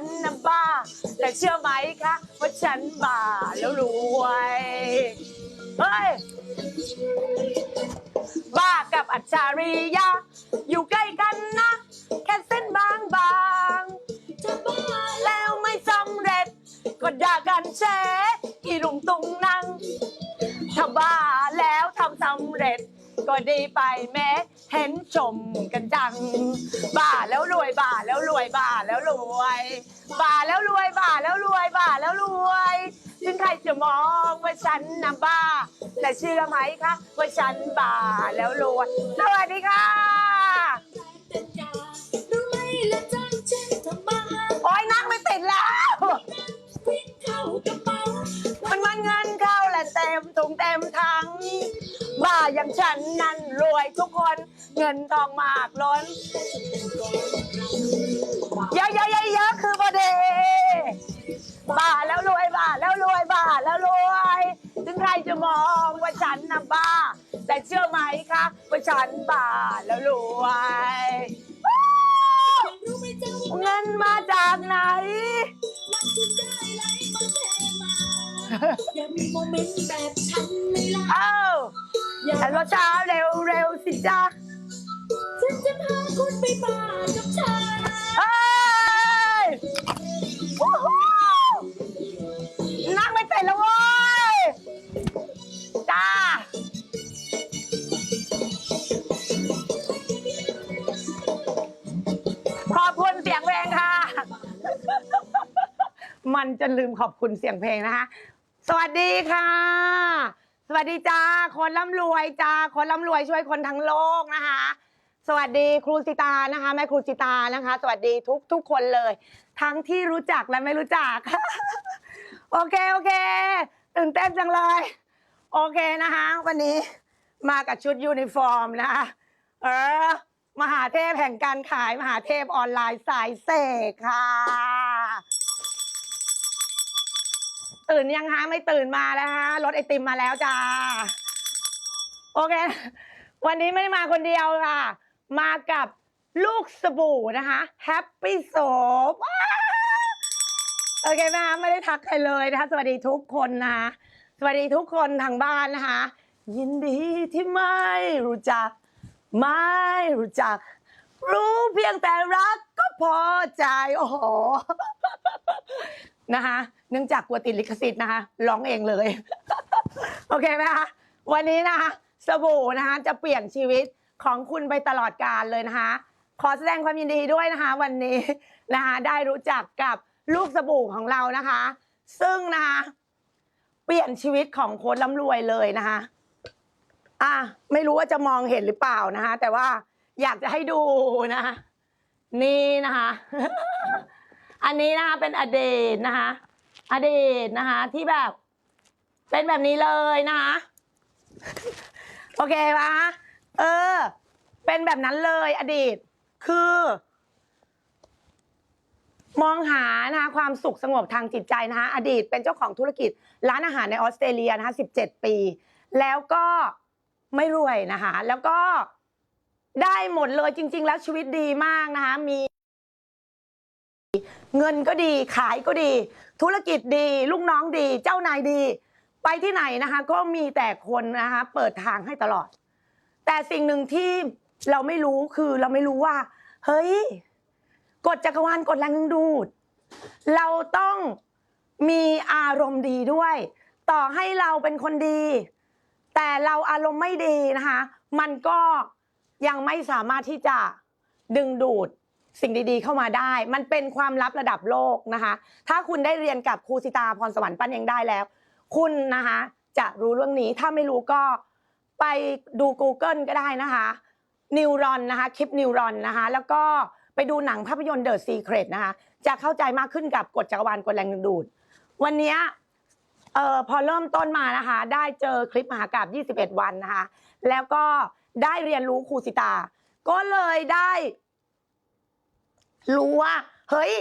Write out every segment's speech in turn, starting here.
นน่ะบ้า แต่เชื่อไหมคะว่าฉันบ้าแล้วรวยเฮ้ยบ้ากับอัจฉริยะอยู่ใกล้กันนะ แค่เส้นบางบางๆจะบ้าแล้วไม่สำเร็จ ก็ด่ากันแชอีลุงตุงนัง ถ้าบ้าแล้วทำสำเร็จ ก็ดีไปแม้เห็นชมกันจัง บ้าแล้วรวยบ้าแล้วรวยบ้าแล้วรวย บ้าแล้วรวยบ้าแล้วรวยบ้าแล้วรวยถึงใครจะมองว่าฉันน่ะบ้า แต่เชื่อไหมคะว่าฉันบ้าแล้วรวยสวัสดีค่ะรู้ไหมละจังเช่นทำมาหาโอ้ยนั่งไม่ติดแล้ววิ่งเข้ากระเป๋ามันมันเงินเข้าและ เต็มถุงเต็มถังบ้าอย่างฉันนั้นรวยทุกคนเงินทองมากล้นเยอะเยอะเยอะเยอะคือพอดีบ้าแล้วรวยบ้าแล้วรวยบ้าแล้วรวย ถึงใครจะมองว่าฉันน่ะบ้า แต่เชื่อไหมคะว่าฉันบ้าแล้วรวยว้าวรู้ไหมจังว่าเงินมาจากไหน อยากมีโมเมนต์แบบฉันไหม่ล่ะเอ้าอยากแต่รถช้าเร็วเร็วสิจ๊ะฉันจะพาคุณไปบ้านกับฉันเอ้ยวู้ฮู้นั่งไม่เป็นแล้วเว้ยจ้าขอบคุณเสียงเพลงค่ะ มันจะลืมขอบคุณเสียงเพลงนะคะ สวัสดีค่ะ สวัสดีจ้า คนร่ำรวยจ้า คนร่ำรวยช่วยคนทั้งโลกนะคะ สวัสดีครูสิตานะคะแม่ครูสิตานะคะ สวัสดีทุกทุกคนเลย ทั้งที่รู้จักและไม่รู้จัก โอเคโอเคตื่นเต้นจังเลย โอเคนะคะ วันนี้มากับชุดยูนิฟอร์มนะคะเออมหาเทพแห่งการขายมหาเทพออนไลน์สายเสกค่ะ ตื่นยังคะไม่ตื่นมาแล้วฮะรถไอติมมาแล้วจ้า โอเค วันนี้ไม่ได้มาคนเดียวค่ะ มากับลูกสบู่นะคะแฮปปี้โซฟโอเคไหมคะไม่ได้ทักใครเลยนะคะสวัสดีทุกคนนะคะสวัสดีทุกคนทางบ้านนะคะ ยินดีที่ไม่รู้จัก ไม่รู้จัก รู้เพียงแต่รักก็พอใจ โอ้โห นะคะ เนื่องจากกลัวติดลิขสิทธิ์นะคะร้องเองเลย โอเคไหมคะวันนี้นะคะสบู่นะคะจะเปลี่ยนชีวิตของคุณไปตลอดกาลเลยนะคะ ขอแสดงความยินดีด้วยนะคะ วันนี้นะคะได้รู้จักกับลูกสบู่ของเรานะคะ ซึ่งนะคะเปลี่ยนชีวิตของคนร่ำรวยเลยนะคะอะไม่รู้ว่าจะมองเห็นหรือเปล่านะคะ แต่ว่าอยากจะให้ดูนะคะนี่นะคะ อันนี้นะคะเป็นอดีตนะคะอดีตนะคะที่แบบ เป็นแบบนี้เลยนะคะโอเคปะเออ เป็นแบบนั้นเลยอดีต คือ มองหานะคะความสุขสงบทางจิตใจนะคะอดีตเป็นเจ้าของธุรกิจ ร้านอาหารในออสเตรเลียนะคะ17 ปี แล้วก็ไม่รวยนะคะ แล้วก็ได้หมดเลยจริง ๆ แล้วชีวิตดีมากนะคะมี เงินก็ดีขายก็ดี ธุรกิจดี ลูกน้องดี เจ้านายดี ไปที่ไหนนะคะ ก็มีแต่คนนะคะเปิดทางให้ตลอด แต่สิ่งหนึ่งที่เราไม่รู้คือเราไม่รู้ว่า เฮ้ยกฎจักรวาลกฎแรงดึงดูด เราต้องมีอารมณ์ดีด้วย ต่อให้เราเป็นคนดี แต่เราอารมณ์ไม่ดีนะคะ มันก็ยังไม่สามารถที่จะดึงดูด สิ่งดีๆ เข้ามาได้ มันเป็นความลับระดับโลกนะคะ ถ้าคุณได้เรียนกับครูสิตาพรสวรรค์ปั้นเองได้แล้ว คุณนะคะจะรู้เรื่องนี้ถ้าไม่รู้ก็ไปดู Google ก็ได้นะคะนิวรอนนะคะคลิปนิวรอนนะคะ แล้วก็ไปดูหนังภาพยนตร์ The Secret นะคะ จะเข้าใจมากขึ้นกับกฎจักรวาลกฎแรงดึงดูด วันนี้เอ่อพอเริ่มต้นมานะคะ ได้เจอคลิปมหากราบ21 วันนะคะ แล้วก็ได้เรียนรู้ครูสิตา ก็เลยได้ รู้ว่า เฮ้ย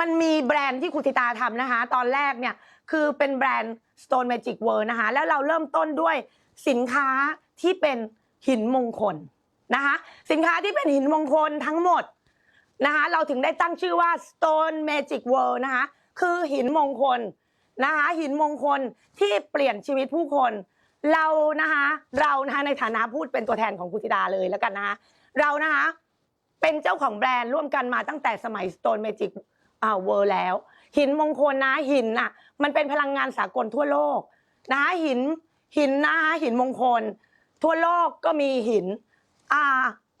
มันมีแบรนด์ที่ครูสิตาทำนะคะ ตอนแรกเนี่ยคือเป็นแบรนด์ Stone Magic World นะคะ แล้วเราเริ่มต้นด้วยสินค้าที่เป็นหินมงคลนะคะ สินค้าที่เป็นหินมงคลทั้งหมดนะคะ เราถึงได้ตั้งชื่อว่า Stone Magic World นะคะ คือหินมงคลนะคะ หินมงคลที่เปลี่ยนชีวิตผู้คน เรานะคะ เรานะคะในฐานะพูดเป็นตัวแทนของครูธิดาเลยแล้วกันนะคะ เรานะคะ เป็นเจ้าของแบรนด์ร่วมกันมาตั้งแต่สมัย Stone Magic อ่าเวอร์แล้ว หินมงคลนะหินน่ะ มันเป็นพลังงานสากลทั่วโลกนะคะหินหินนะคะหินมงคล ทั่วโลกก็มีหินอ่า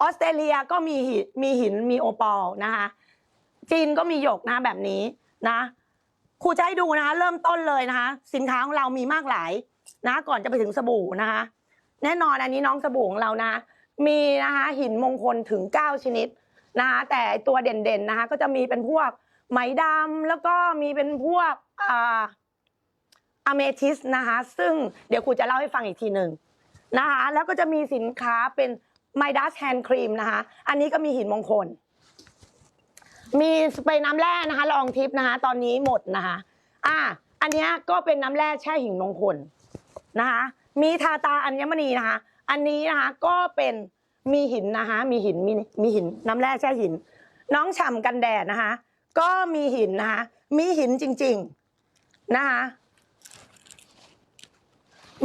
ออสเตรเลียก็มีหินมีหินมีโอปอลนะคะจีนก็มีหยกนะแบบนี้นะครูจะให้ดูนะคะเริ่มต้นเลยนะคะ สินค้าของเรามีมากหลายนะ ก่อนจะไปถึงสบู่นะคะ แน่นอนอันนี้น้องสบู่ของเรานะ มีนะคะหินมงคลถึง 9 ชนิดนะคะแต่ตัวเด่นๆนะคะก็จะมีเป็นพวกไหมดำแล้วก็มีเป็นพวกอ่าอเมทิสนะคะซึ่งเดี๋ยวครูจะเล่าให้ฟังอีกทีหนึ่งนะคะแล้วก็จะมีสินค้าเป็นไมดัสแฮนด์ครีมนะคะอันนี้ก็มีหินมงคล มีสเปรย์น้ำแร่นะคะลองทิพย์นะคะตอนนี้หมดนะคะอ่าอันนี้ก็เป็นน้ำแร่แช่หินมงคลนะคะมีทาตาอัญมณีนะคะ อันนี้นะคะก็เป็นมีหินนะคะ มีหินมีมีหินน้ำแร่แช่หิน น้องฉ่ำกันแดดนะคะ ก็มีหินนะคะ มีหินจริงๆนะคะ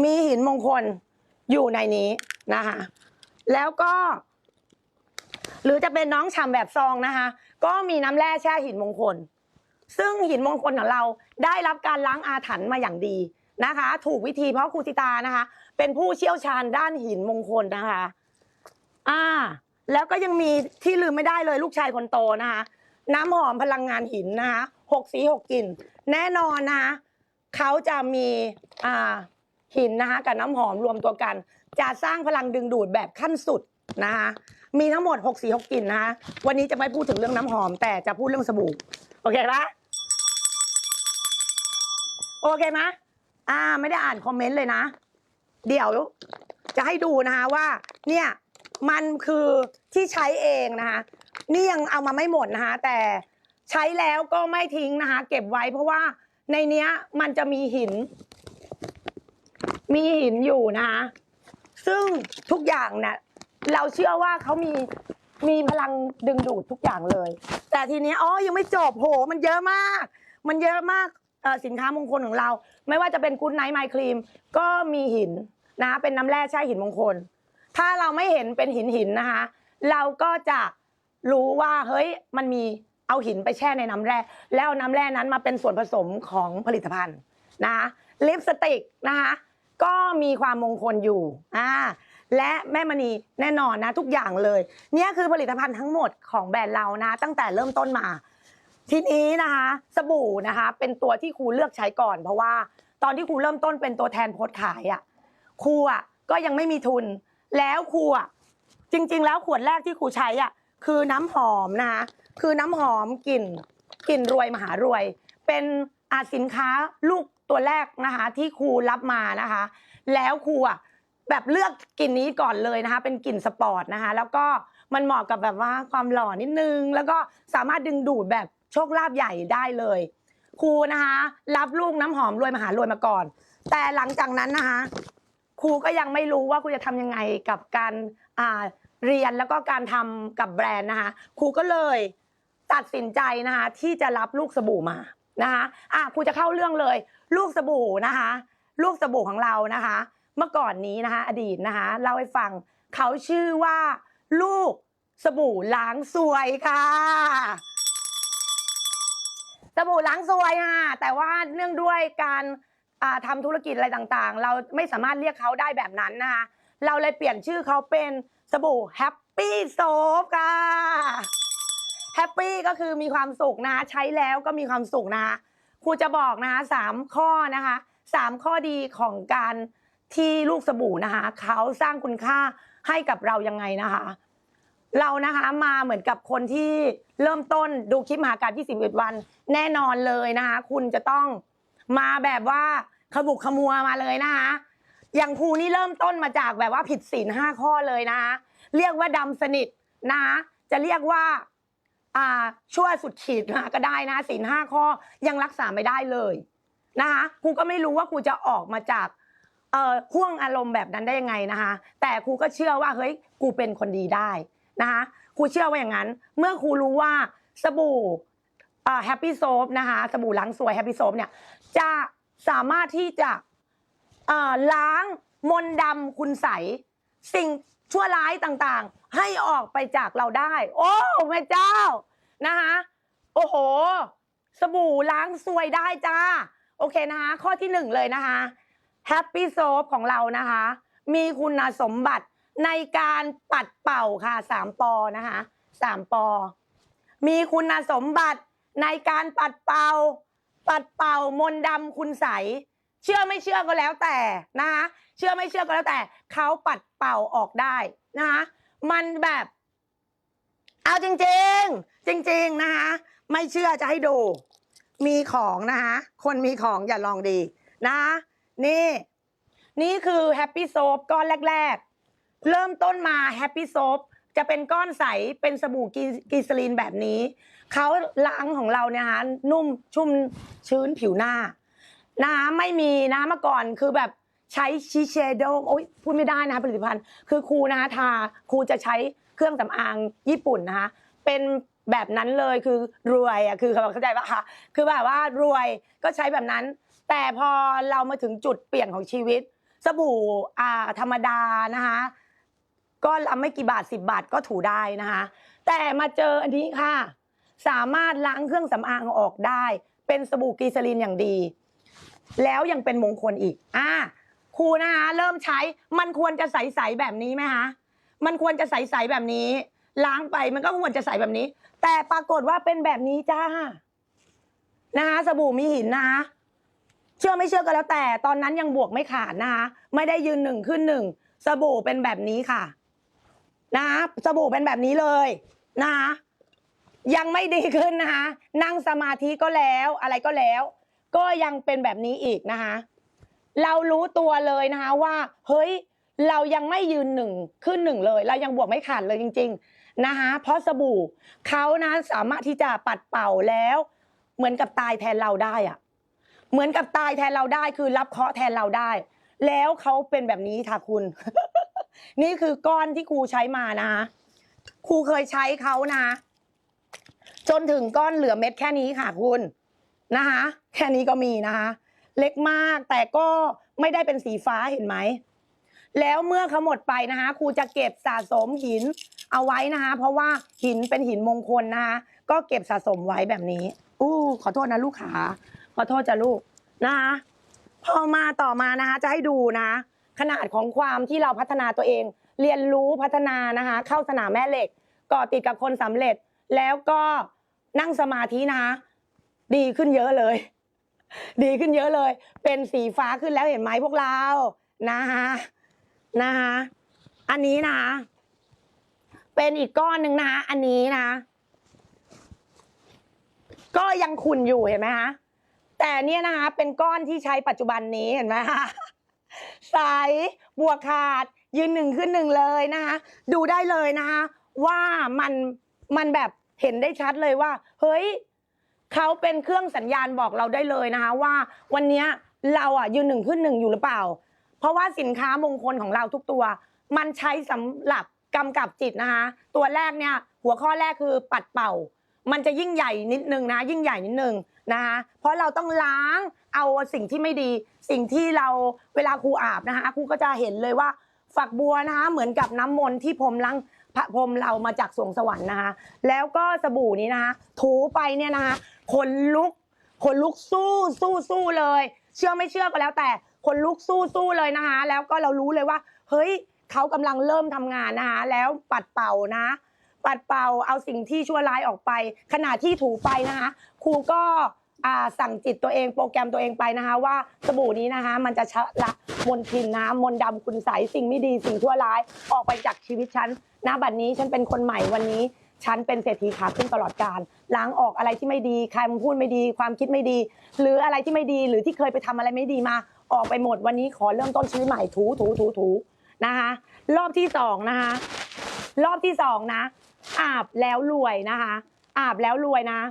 มีหินมงคลอยู่ในนี้นะคะ แล้วก็ หรือจะเป็นน้องฉ่ำแบบซองนะคะ ก็มีน้ำแร่แช่หินมงคล ซึ่งหินมงคลของเราได้รับการล้างอาถรรพ์มาอย่างดีนะคะ ถูกวิธีเพราะครูสิตานะคะ เป็นผู้เชี่ยวชาญด้านหินมงคลนะคะ อ่า แล้วก็ยังมีที่ลืมไม่ได้เลยลูกชายคนโตนะคะ น้ำหอมพลังงานหินนะคะหกสีหกกลิ่น แน่นอนนะคะเขาจะมีอ่าหินนะคะกับน้ำหอมรวมตัวกัน จะสร้างพลังดึงดูดแบบขั้นสุดนะคะมีทั้งหมด 6 สี 6กลิ่นนะคะวันนี้จะไม่พูดถึงเรื่องน้ำหอม แต่จะพูดเรื่องสบู่ โอเคปะโอเคไหมอ่า ไม่ได้อ่านคอมเมนต์เลยนะ เดี๋ยวจะให้ดูนะคะว่า เนี่ยมันคือที่ใช้เองนะคะ นี่ยังเอามาไม่หมดนะคะ แต่ใช้แล้วก็ไม่ทิ้งนะคะ เก็บไว้เพราะว่าในเนี้ยมันจะมีหิน มีหินอยู่นะคะ ซึ่งทุกอย่างเนี่ยเราเชื่อว่าเขามีมีพลังดึงดูดทุกอย่างเลย แต่ทีเนี้ยอ๋อยังไม่จบโห มันเยอะมาก มันเยอะมาก เอ่อสินค้ามงคลของเรา ไม่ว่าจะเป็นกู d ไนท์ไมครีมก็มีหินนะเป็นน้ำแร่แช่หินมงคล ถ้าเราไม่เห็นเป็นหินหินนะคะ เราก็จะรู้ว่าเฮ้ยมันมีเอาหินไปแช่ในน้ำแร่แล้วเอาน้ำแร่นั้นมาเป็นส่วนผสมของผลิตภัณฑ์นะคะลิปสติกนะคะก็มีความมงคลอยู่อ่าและแม่มณีแน่นอนนะทุกอย่างเลย เนี่ยคือผลิตภัณฑ์ทั้งหมดของแบรนด์เรานะ ตั้งแต่เริ่มต้นมา ทีนี้นะคะสบู่นะคะเป็นตัวที่ครูเลือกใช้ก่อน เพราะว่าตอนที่ครูเริ่มต้นเป็นตัวแทนโพสต์ขายอะ่ะครูอะก็ยังไม่มีทุน แล้วครูอะจริง ๆ แล้วขวดแรกที่ครูใช้อะคือน้ำหอมนะคะคือน้ำหอมกลิ่นกลิ่นรวยมหารวย เป็นอาสินค้าลูกตัวแรกนะคะที่ครูรับมานะคะ แล้วครูอะแบบเลือกกลิ่นนี้ก่อนเลยนะคะ เป็นกลิ่นสปอร์ตนะคะ แล้วก็มันเหมาะกับแบบว่าความหล่อนิดนึง แล้วก็สามารถดึงดูดแบบ โชคลาภใหญ่ได้เลย ครูนะคะ รับลูกน้ำหอมรวยมหารวยมาก่อน แต่หลังจากนั้นนะคะ ครูก็ยังไม่รู้ว่าครูจะทำยังไงกับการอ่าเรียนแล้วก็การทำกับแบรนด์นะคะ ครูก็เลยตัดสินใจนะคะ ที่จะรับลูกสบู่มานะคะอะครูจะเข้าเรื่องเลย ลูกสบู่นะคะ ลูกสบู่ของเรานะคะ เมื่อก่อนนี้นะคะ อดีตนะคะเล่าให้ฟังเขาชื่อว่า ลูกสบู่ล้างสวยค่ะ สบู่ล้างสวยค่ะแต่ว่าเนื่องด้วยการอ่าทำธุรกิจอะไรต่างๆ เราไม่สามารถเรียกเขาได้แบบนั้นนะคะเราเลยเปลี่ยนชื่อเขาเป็นสบู่แฮปปี้โซฟค่ะแฮปปี้ก็คือมีความสุขนะใช้แล้วก็มีความสุขนะคะครูจะบอกนะคะสามข้อนะคะสามข้อดีของการที่ลูกสบู่นะคะเขาสร้างคุณค่าให้กับเรายังไงนะคะ เรานะคะมาเหมือนกับคนที่เริ่มต้นดูคลิปมหาการ21 วัน แน่นอนเลยนะคะคุณจะต้องมาแบบว่าขบุกขมัวมาเลยนะคะอย่างครูนี่เริ่มต้นมาจากแบบว่าผิดศีลห้าข้อเลยนะคะเรียกว่าดำสนิทนะคะจะเรียกว่าอ่าชั่วสุดขีดนะก็ได้นะศีลห้าข้อยังรักษาไม่ได้เลยนะคะครูก็ไม่รู้ว่าครูจะออกมาจากเอ่อห่วงอารมณ์แบบนั้นได้ยังไงนะคะแต่ครูก็เชื่อว่าเฮ้ยกูเป็นคนดีได้ นะคะครูเชื่อว่าอย่างนั้น เมื่อครูรู้ว่าสบู่แฮปปี้โซฟนะคะสบู่ล้างสวยแฮปปี้โซฟเนี่ยจะสามารถที่จะล้างมนดำคุณใสสิ่งชั่วร้ายต่างๆ ให้ออกไปจากเราได้ โอ้แม่เจ้านะคะโอ้โห สบู่ล้างซวยได้จ้า โอเคนะคะ ข้อที่หนึ่งเลยนะคะแฮปปี้โซฟของเรานะคะ มีคุณสมบัติ ในการปัดเป่าค่ะสามปอนะคะสามปอ มีคุณสมบัติในการปัดเป่า ปัดเป่ามนต์ดำคุณใสเชื่อไม่เชื่อก็แล้วแต่นะคะเชื่อไม่เชื่อก็แล้วแต่เขาปัดเป่าออกได้นะคะมันแบบ เอาจริง ๆ จริง ๆนะคะไม่เชื่อจะให้ดู มีของนะคะคนมีของอย่าลองดีนะคะนี่ นี่คือแฮปปี้โซฟก้อนแรก ๆ เริ่มต้นมาแฮปปี้โซฟจะเป็นก้อนใสเป็นสบู่กีกีซลีนแบบนี้ เขาล้างของเราเนี่ยนะนุ่มชุ่มชื้นผิวหน้า น้ำไม่มีนะเมื่อก่อนคือแบบใช้ชีเชโดโอ้ยพูดไม่ได้นะคะผลิตภัณฑ์ คือครูนะคะทาครูจะใช้เครื่องสำอางญี่ปุ่นนะคะเป็นแบบนั้นเลยคือรวยอะคือเข้าใจปะคะคือแบบว่ารวยก็ใช้แบบนั้น แต่พอเรามาถึงจุดเปลี่ยนของชีวิต สบู่อ่าธรรมดานะคะ ก็ละไม่กี่บาท 10 บาทก็ถูได้นะคะ แต่มาเจออันนี้ค่ะ สามารถล้างเครื่องสำอางออกได้ เป็นสบู่กลีซอรีนอย่างดี แล้วยังเป็นมงคลอีก อ่าครูนะคะเริ่มใช้มันควรจะใสๆแบบนี้ไหมคะมันควรจะใสๆแบบนี้ ล้างไปมันก็ควรจะใสแบบนี้ แต่ปรากฏว่าเป็นแบบนี้จ้านะคะสบู่มีหินนะคะเชื่อไม่เชื่อก็แล้วแต่ตอนนั้นยังบวกไม่ขาดนะคะไม่ได้ยืนหนึ่งขึ้นหนึ่งสบู่เป็นแบบนี้ค่ะ นะสบู่เป็นแบบนี้เลยนะคะยังไม่ดีขึ้นนะคะ นั่งสมาธิก็แล้วอะไรก็แล้ว ก็ยังเป็นแบบนี้อีกนะคะ เรารู้ตัวเลยนะคะว่า เฮ้ย เรายังไม่ยืนหนึ่งขึ้นหนึ่งเลย เรายังบวกไม่ขาดเลยจริง ๆนะคะ เพราะสบู่เขานะสามารถที่จะปัดเป่าแล้ว เหมือนกับตายแทนเราได้อะเหมือนกับตายแทนเราได้คือรับเคราะห์แทนเราได้ แล้วเขาเป็นแบบนี้ค่ะคุณ นี่คือก้อนที่ครูใช้มานะคะครูเคยใช้เขานะ จนถึงก้อนเหลือเม็ดแค่นี้ค่ะคุณนะคะ แค่นี้ก็มีนะคะ เล็กมากแต่ก็ไม่ได้เป็นสีฟ้าเห็นไหม แล้วเมื่อเขาหมดไปนะคะครูจะเก็บสะสมหินเอาไว้นะคะ เพราะว่าหินเป็นหินมงคลนะคะ ก็เก็บสะสมไว้แบบนี้ อู้ขอโทษนะลูกขาขอโทษจ้ะลูกนะคะ พอมาต่อมานะคะ จะให้ดูนะ ขนาดของความที่เราพัฒนาตัวเอง เรียนรู้พัฒนานะคะเข้าสนามแม่เหล็กเกาะติดกับคนสำเร็จ แล้วก็นั่งสมาธินะคะดีขึ้นเยอะเลย ดีขึ้นเยอะเลย เป็นสีฟ้าขึ้นแล้วเห็นไหมพวกเรานะคะนะคะอันนี้นะคะเป็นอีกก้อนหนึ่งนะคะอันนี้นะ ก็ยังขุ่นอยู่เห็นไหมคะแต่เนี่ยนะคะเป็นก้อนที่ใช้ปัจจุบันนี้เห็นไหมคะ ใสบวกขาด ยืนหนึ่งขึ้นหนึ่งเลยนะคะดูได้เลยนะคะว่ามันมันแบบเห็นได้ชัดเลยว่า เฮ้ยเขาเป็นเครื่องสัญญาณบอกเราได้เลยนะคะ ว่าวันนี้เราอะยืนหนึ่งขึ้นหนึ่งอยู่หรือเปล่า เพราะว่าสินค้ามงคลของเราทุกตัว มันใช้สำหรับกำกับจิตนะคะ ตัวแรกเนี่ย หัวข้อแรกคือปัดเป่า มันจะยิ่งใหญ่นิดนึงนะ ยิ่งใหญ่นิดนึง นะคะเพราะเราต้องล้างเอาสิ่งที่ไม่ดี สิ่งที่เราเวลาครูอาบนะคะครูก็จะเห็นเลยว่าฝักบัวนะคะเหมือนกับน้ำมนต์ที่พรมล้างพระพรมเรามาจากสวงสวรรค์นะคะ แล้วก็สบู่นี้นะคะถูไปเนี่ยนะคะขนลุกขนลุกสู้สู้สู้เลย เชื่อไม่เชื่อก็แล้ว แต่ขนลุกสู้สู้เลยนะคะ แล้วก็เรารู้เลยว่า เฮ้ยเขากำลังเริ่มทำงานนะคะ แล้วปัดเป่านะ ปัดเป่าเอาสิ่งที่ชั่วร้ายออกไป ขณะที่ถูไปนะคะครูก็อ่าสั่งจิตตัวเองโปรแกรมตัวเองไปนะคะ ว่าสบู่นี้นะคะ มันจะชะละมนทินนะมนต์ดำคุณใสยสิ่งไม่ดีสิ่งชั่วร้ายออกไปจากชีวิตฉันณบัดนี้ฉันเป็นคนใหม่วันนี้ ฉันเป็นเศรษฐีขาขึ้นตลอดการล้างออกอะไรที่ไม่ดีใครมันพูดไม่ดี ความคิดไม่ดี หรืออะไรที่ไม่ดีหรือที่เคยไปทำอะไรไม่ดีมา ออกไปหมดวันนี้ขอเริ่มต้นชีวิตใหม่ถูถูถูถูนะคะ รอบที่สองนะคะ รอบที่สองนะ อาบแล้วรวยนะคะ อาบแล้วรวยนะ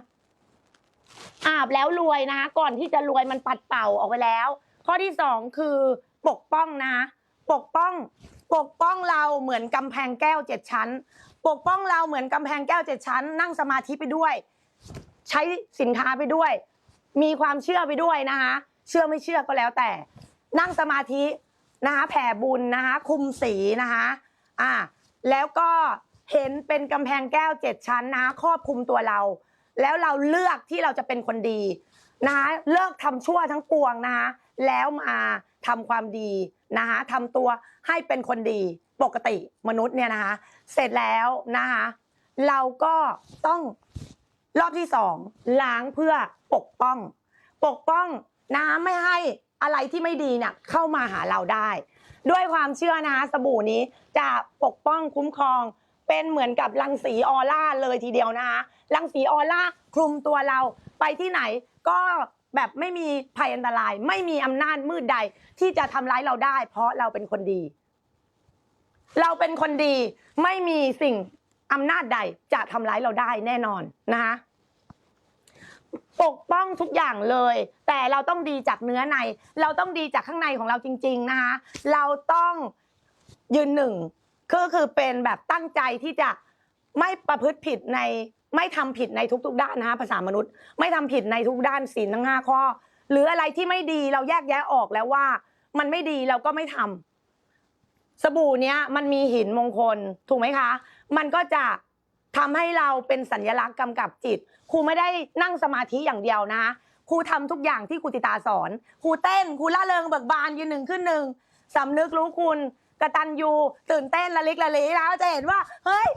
อาบแล้วรวยนะคะ ก่อนที่จะรวยมันปัดเป่าออกไปแล้ว ข้อที่สองคือปกป้องนะปกป้อง ปกป้องเราเหมือนกำแพงแก้วเจ็ดชั้น ปกป้องเราเหมือนกำแพงแก้วเจ็ดชั้น นั่งสมาธิไปด้วย ใช้สินค้าไปด้วย มีความเชื่อไปด้วยนะคะ เชื่อไม่เชื่อก็แล้วแต่ นั่งสมาธินะคะแผ่บุญนะคะคุมสีนะคะอ่าแล้วก็ เห็นเป็นกำแพงแก้วเจ็ดชั้นนะครอบคลุมตัวเรา แล้วเราเลือกที่เราจะเป็นคนดีนะคะเลิกทำชั่วทั้งปวงนะคะแล้วมาทำความดีนะคะทำตัวให้เป็นคนดีปกติมนุษย์เนี่ยนะคะ เสร็จแล้วนะคะเราก็ต้องรอบที่สองล้างเพื่อปกป้อง ปกป้องนะไม่ให้อะไรที่ไม่ดีเนี่ยเข้ามาหาเราได้ ด้วยความเชื่อนะคะสบู่นี้จะปกป้องคุ้มครอง เป็นเหมือนกับรังสีออร่าเลยทีเดียวนะคะรังสีออร่าคลุมตัวเราไปที่ไหนก็แบบไม่มีภัยอันตราย ไม่มีอำนาจมืดใดที่จะทำร้ายเราได้ เพราะเราเป็นคนดี เราเป็นคนดีไม่มีสิ่งอำนาจใดจะทำร้ายเราได้แน่นอนนะคะปกป้องทุกอย่างเลย แต่เราต้องดีจากเนื้อใน เราต้องดีจากข้างในของเราจริง ๆนะคะเราต้องยืนหนึ่ง คือคือเป็นแบบตั้งใจที่จะไม่ประพฤติผิดในไม่ทำผิดในทุกๆ ด้านนะคะภาษามนุษย์ ไม่ทำผิดในทุกด้านศีลทั้งห้าข้อ หรืออะไรที่ไม่ดีเราแยกแยะออกแล้วว่า มันไม่ดีเราก็ไม่ทำสบู่เนี้ยมันมีหินมงคลถูกไหมคะ มันก็จะทำให้เราเป็นสัญลักษณ์กำกับจิตครูไม่ได้นั่งสมาธิอย่างเดียวนะครูทำทุกอย่างที่ครูติตาสอนครูเต้นครูล่าเริงเบิกบานยืนหนึ่งขึ้นหนึ่งสำนึกรู้คุณ กระตัญญูตื่นเต้นละลิกละลิแล้วจะเห็นว่าเฮ้ย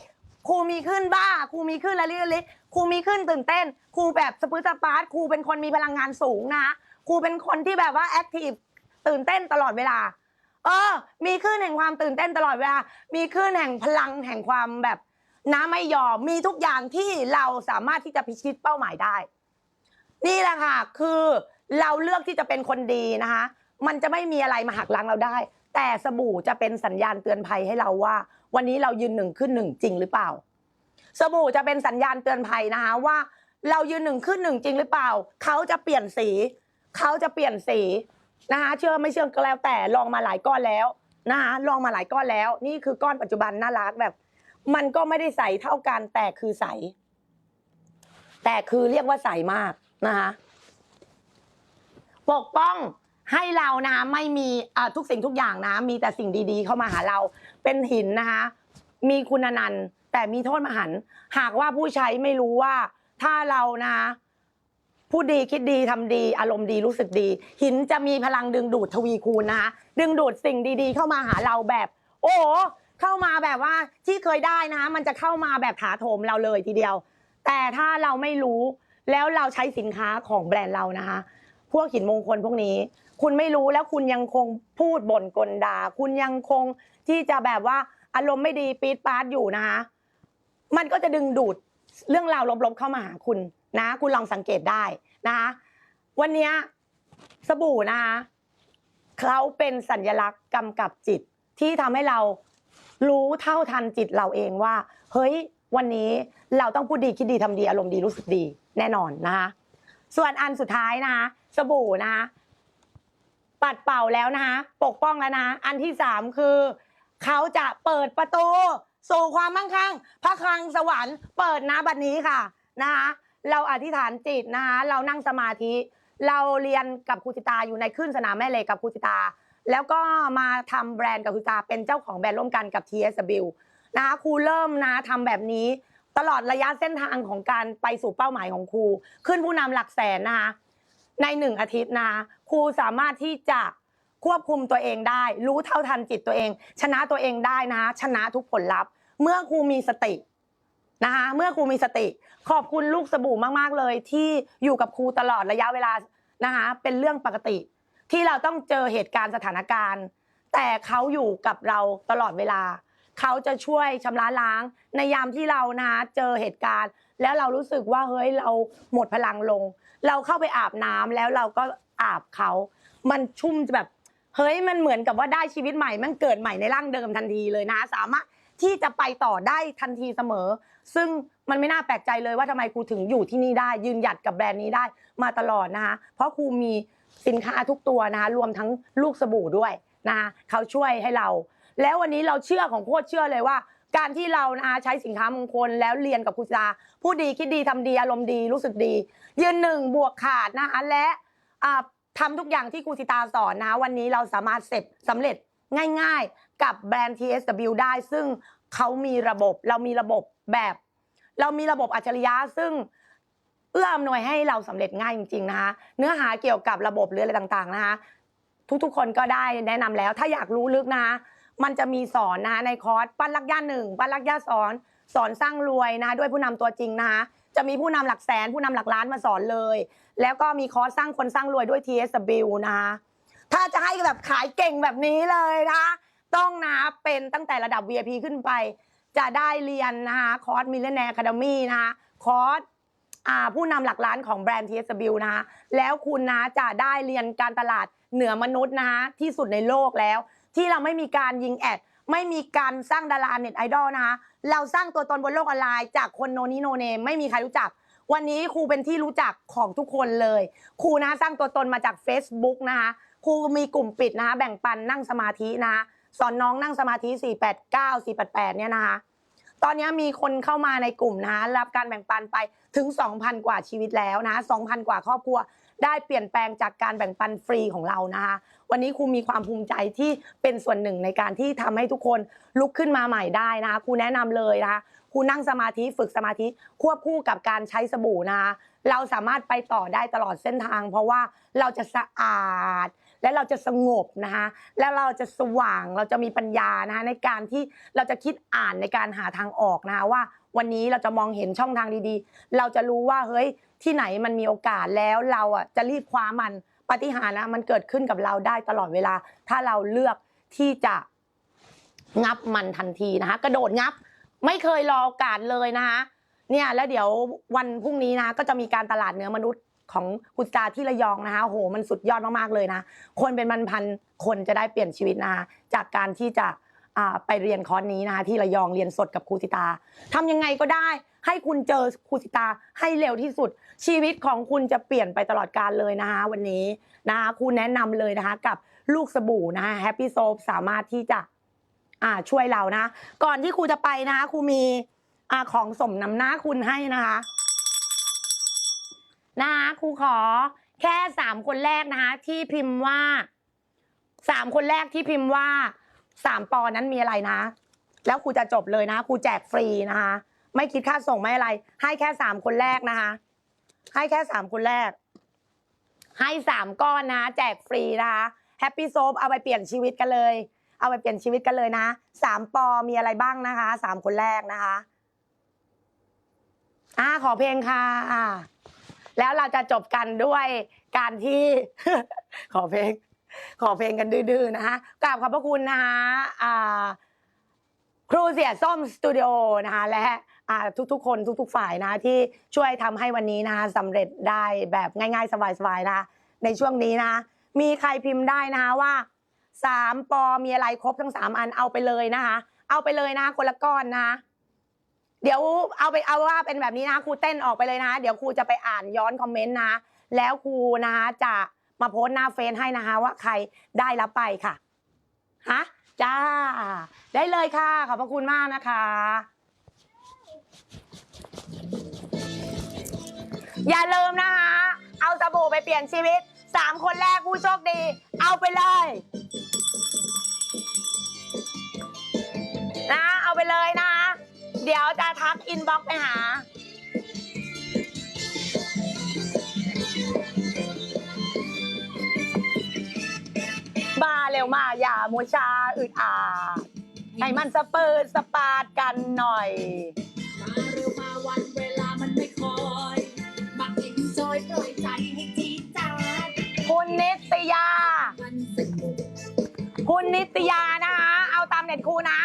ครูมีขึ้นบ้าครูมีขึ้นละลิกละลิครูมีขึ้นตื่นเต้นครูแบบสปืสปาร์ตครูเป็นคนมีพลังงานสูงนะครูเป็นคนที่แบบว่าแอคทีฟตื่นเต้นตลอดเวลา เออ มีคลื่นแห่งความตื่นเต้นตลอดเวลา มีคลื่นแห่งพลังแห่งความแบบน้ำไม่ยอมมีทุกอย่างที่เราสามารถที่จะพิชิตเป้าหมายได้ นี่แหละค่ะ คือเราเลือกที่จะเป็นคนดีนะคะ มันจะไม่มีอะไรมาหักล้างเราได้ แต่สบู่จะเป็นสัญญาณเตือนภัยให้เราว่า วันนี้เรายืนหนึ่งขึ้นหนึ่งจริงหรือเปล่า สบู่จะเป็นสัญญาณเตือนภัยนะคะว่า เรายืนหนึ่งขึ้นหนึ่งจริงหรือเปล่า เขาจะเปลี่ยนสีเขาจะเปลี่ยนสีนะคะเชื่อไม่เชื่อก็แล้วแต่ลองมาหลายก้อนแล้วนะคะลองมาหลายก้อนแล้ว นี่คือก้อนปัจจุบันน่ารักแบบ มันก็ไม่ได้ใสเท่ากันแต่คือใส แต่คือเรียกว่าใสมากนะคะปกป้อง ให้เรานะคะไม่มีทุกสิ่งทุกอย่างนะมีแต่สิ่งดีๆ เข้ามาหาเราเป็นหินนะคะมีคุณนันต์แต่มีโทษมหันต์หากว่าผู้ใช้ไม่รู้ว่าถ้าเรานะคะพูดดีคิดดีทำดีอารมณ์ดีรู้สึกดี หินจะมีพลังดึงดูดทวีคูณนะคะดึงดูดสิ่งดีๆ เข้ามาหาเราแบบ โอ้เข้ามาแบบว่าที่เคยได้นะคะมันจะเข้ามาแบบถาโถมเราเลยทีเดียว แต่ถ้าเราไม่รู้แล้วเราใช้สินค้าของแบรนด์เรานะคะ พวกหินมงคลพวกนี้ คุณไม่รู้แล้วคุณยังคงพูดบ่นกลดาคุณยังคงที่จะแบบว่าอารมณ์ไม่ดีปี๊ดปาดอยู่นะคะ มันก็จะดึงดูดเรื่องราวลบๆเข้ามาหาคุณนะ คุณลองสังเกตได้นะคะวันนี้สบู่นะคะเขาเป็นสัญลักษณ์กำกับจิตที่ทำให้เรารู้เท่าทันจิตเราเองว่า เฮ้ย วันนี้เราต้องพูดดีคิดดีทำดีอารมณ์ดีรู้สึกดีแน่นอนนะคะส่วนอันสุดท้ายนะคะสบู่นะคะ ปัดเป่าแล้วนะคะปกป้องแล้วนะอันที่สามคือ เขาจะเปิดประตูสู่ความมั่งคั่ง พระคลังสวรรค์เปิดนะบัดนี้ค่ะนะคะเราอธิษฐานจิตนะคะเรานั่งสมาธิ เราเรียนกับครูสิตาอยู่ในขึ้นสนามแม่เหล็กกับครูสิตา แล้วก็มาทำแบรนด์กับครูสิตาเป็นเจ้าของแบรนด์ร่วมกันกับ TSW นะคะครูเริ่มนะทำแบบนี้ตลอดระยะเส้นทางของการไปสู่เป้าหมายของครู ขึ้นผู้นำหลักแสนนะคะ ในหนึ่งอาทิตย์นะครูสามารถที่จะควบคุมตัวเองได้ รู้เท่าทันจิตตัวเอง ชนะตัวเองได้นะคะชนะทุกผลลัพธ์ เมื่อครูมีสตินะคะเมื่อครูมีสติ ขอบคุณลูกสบู่มากๆเลย ที่อยู่กับครูตลอดระยะเวลานะคะเป็นเรื่องปกติ ที่เราต้องเจอเหตุการณ์สถานการณ์ แต่เขาอยู่กับเราตลอดเวลา เขาจะช่วยชำระล้าง ในยามที่เรานะคะเจอเหตุการณ์ แล้วเรารู้สึกว่าเฮ้ยเราหมดพลังลง เราเข้าไปอาบน้ำแล้วเราก็อาบเขา มันชุ่มแบบเฮ้ยมันเหมือนกับว่าได้ชีวิตใหม่ มันเกิดใหม่ในร่างเดิมทันทีเลยนะ สามารถที่จะไปต่อได้ทันทีเสมอ ซึ่งมันไม่น่าแปลกใจเลยว่าทำไมครูถึงอยู่ที่นี่ได้ ยืนหยัดกับแบรนด์นี้ได้มาตลอดนะคะเพราะครูมีสินค้าทุกตัวนะคะรวมทั้งลูกสบู่ด้วยนะคะเขาช่วยให้เรา แล้ววันนี้เราเชื่อของโคตรเชื่อเลยว่า การที่เรานะคะใช้สินค้ามงคลแล้วเรียนกับครูจาพูดดีคิดดีทำดีอารมณ์ดีรู้สึกดี ยืนหนึ่งบวกขาดนะคะและอ่าทำทุกอย่างที่ครูสิตาสอนนะคะวันนี้เราสามารถเสร็จสำเร็จง่าย ๆ กับแบรนด์ TSW ได้ ซึ่งเขามีระบบเรามีระบบแบบ เรามีระบบอัจฉริยะซึ่งเอื้ออำนวยให้เราสำเร็จง่ายจริงๆนะคะเนื้อหาเกี่ยวกับระบบหรืออะไรต่างๆนะคะทุกๆ คนก็ได้แนะนำแล้ว ถ้าอยากรู้ลึกนะคะ มันจะมีสอนนะคะในคอร์สปั้นลักย่าหนึ่งปั้นลักย่าสอนสอนสร้างรวยนะคะด้วยผู้นำตัวจริงนะคะจะมีผู้นำหลักแสนผู้นำหลักล้านมาสอนเลย แล้วก็มีคอร์สสร้างคนสร้างรวยด้วย TSW นะคะถ้าจะให้แบบขายเก่งแบบนี้เลยนะคะต้องนะเป็นตั้งแต่ระดับ VIP ขึ้นไป จะได้เรียนนะคะคอร์สมิเลเนียคาเดมี่นะคะคอร์สอ่าผู้นำหลักล้านของแบรนด์ TSW นะคะแล้วคุณนะจะได้เรียนการตลาดเหนือมนุษย์นะคะที่สุดในโลกแล้ว ที่เราไม่มีการยิงแอด ไม่มีการสร้างดาราเน็ตไอดอลนะคะ เราสร้างตัวตนบนโลกออนไลน์จากคนโนนี้โนเนมไม่มีใครรู้จัก วันนี้ครูเป็นที่รู้จักของทุกคนเลย ครูนะสร้างตัวตนมาจาก Facebook นะคะครูมีกลุ่มปิดนะคะแบ่งปันนั่งสมาธินะคะสอนน้องนั่งสมาธิ 489 488 เนี่ยนะคะ ตอนนี้มีคนเข้ามาในกลุ่มนะคะรับการแบ่งปันไปถึง 2,000 กว่าชีวิตแล้วนะ2,000 กว่าครอบครัว ได้เปลี่ยนแปลงจากการแบ่งปันฟรีของเรานะคะวันนี้ครูมีความภูมิใจที่เป็นส่วนหนึ่งในการที่ทำให้ทุกคนลุกขึ้นมาใหม่ได้นะคะครูแนะนำเลยนะคะครูนั่งสมาธิฝึกสมาธิควบคู่กับการใช้สบู่นะคะเราสามารถไปต่อได้ตลอดเส้นทาง เพราะว่าเราจะสะอาด และเราจะสงบนะคะแล้วเราจะสว่างเราจะมีปัญญานะคะในการที่เราจะคิดอ่านในการหาทางออกนะคะว่า วันนี้เราจะมองเห็นช่องทางดีๆ เราจะรู้ว่าเฮ้ยที่ไหนมันมีโอกาสแล้วเราอะจะรีบคว้ามันปาฏิหาริย์นะมันเกิดขึ้นกับเราได้ตลอดเวลา ถ้าเราเลือกที่จะงับมันทันทีนะคะกระโดดงับไม่เคยรอโอกาสเลยนะคะเนี่ยแล้วเดี๋ยววันพรุ่งนี้นะก็จะมีการตลาดเนื้อมนุษย์ ของกุจาที่ระยองนะคะโหมันสุดยอดมากๆเลยนะ คนเป็นพันๆคนจะได้เปลี่ยนชีวิตนะคะจากการที่จะไปเรียนคอร์สนี้นะคะที่ระยองเรียนสดกับครูสิตาทำยังไงก็ได้ ให้คุณเจอครูสิตาให้เร็วที่สุด ชีวิตของคุณจะเปลี่ยนไปตลอดกาลเลยนะคะวันนี้นะคะครูแนะนำเลยนะคะกับลูกสบู่นะคะแฮปปี้โซฟสามารถที่จะช่วยเรานะ ก่อนที่ครูจะไปนะคะครูมีอของสมน้ำหน้าคุณให้นะคะ นะคะครูขอแค่สามคนแรกนะคะ ที่พิมพ์ว่าสามคนแรกที่พิมพ์ว่าสามปอนั้นมีอะไรนะ แล้วครูจะจบเลยนะครูแจกฟรีนะคะ ไม่คิดค่าส่งไม่อะไร ให้แค่สามคนแรกนะคะ ให้แค่สามคนแรก ให้สามก้อนนะ แจกฟรีนะคะแฮปปี้โซฟเอาไปเปลี่ยนชีวิตกันเลย เอาไปเปลี่ยนชีวิตกันเลยนะสามปอมีอะไรบ้างนะคะสามคนแรกนะคะอ่าขอเพลงค่ะอ่า แล้วเราจะจบกันด้วยการที่ ขอเพลง ขอเพลงกันดื้อๆนะคะกราบขอบพระคุณนะคะอ่าครูเสียส้มสตูดิโอนะคะและทุกๆ คนทุก ๆ ฝ่ายนะที่ช่วยทำให้วันนี้นะคะสำเร็จได้แบบง่าย ๆ สบายๆนะคะในช่วงนี้นะ มีใครพิมพ์ได้นะคะว่าสามปอมีอะไรครบทั้งสามอันเอาไปเลยนะคะ เอาไปเลยนะคนละก้อนนะคะ เดี๋ยวเอาไปเอาว่าเป็นแบบนี้นะครูเต้นออกไปเลยนะ เดี๋ยวครูจะไปอ่านย้อนคอมเมนต์นะ แล้วครูนะคะจะมาโพสต์หน้าเฟซให้นะคะว่าใครได้รับไปค่ะฮะจ้า ได้เลยค่ะ ขอบพระคุณมากนะคะ อย่าลืมนะคะ เอาสบู่ไปเปลี่ยนชีวิต3คนแรกผู้โชคดี เอาไปเลยนะเอาไปเลยนะ เดี๋ยวจะทักอินบ็อกซ์ไปหามาเร็วมาอย่ามัวชาอึดอาดให้มันสเปิดสปาดกันหน่อย มาเร็วมาวันเวลามันไม่คอยมาเอ็นจอยปล่อยใจให้จีดจาดคุณนิตยา มันสนุกคุณนิตยานะคะ เอาตามเน็ตครูนะ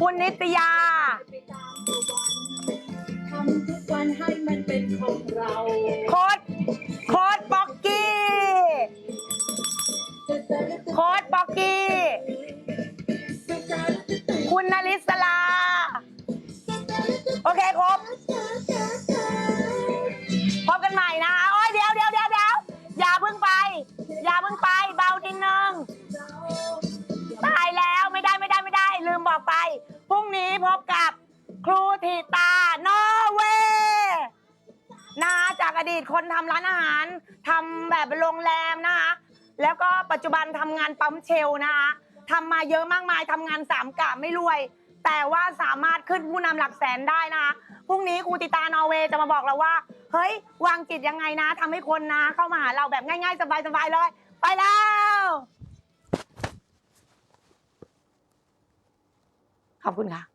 คุณนิตยา วันให้มันเป็นของเราโค้ดโค้ดบ็อกกี้โค้ดบ็อกกี้ ดีตคนทำร้านอาหารทำแบบโรงแรมนะคะแล้วก็ปัจจุบันทำงานปั๊มเชลนะคะทำมาเยอะมากมายทำงานสามกะไม่รวย แต่ว่าสามารถขึ้นผู้นำหลักแสนได้นะคะพรุ่งนี้ครูติตานอร์เวย์จะมาบอกเราว่า เฮ้ยวางจิตยังไงนะทำให้คนนะ เข้ามาหาเราแบบง่ายๆ สบายๆเลย ไปแล้ว ขอบคุณค่ะ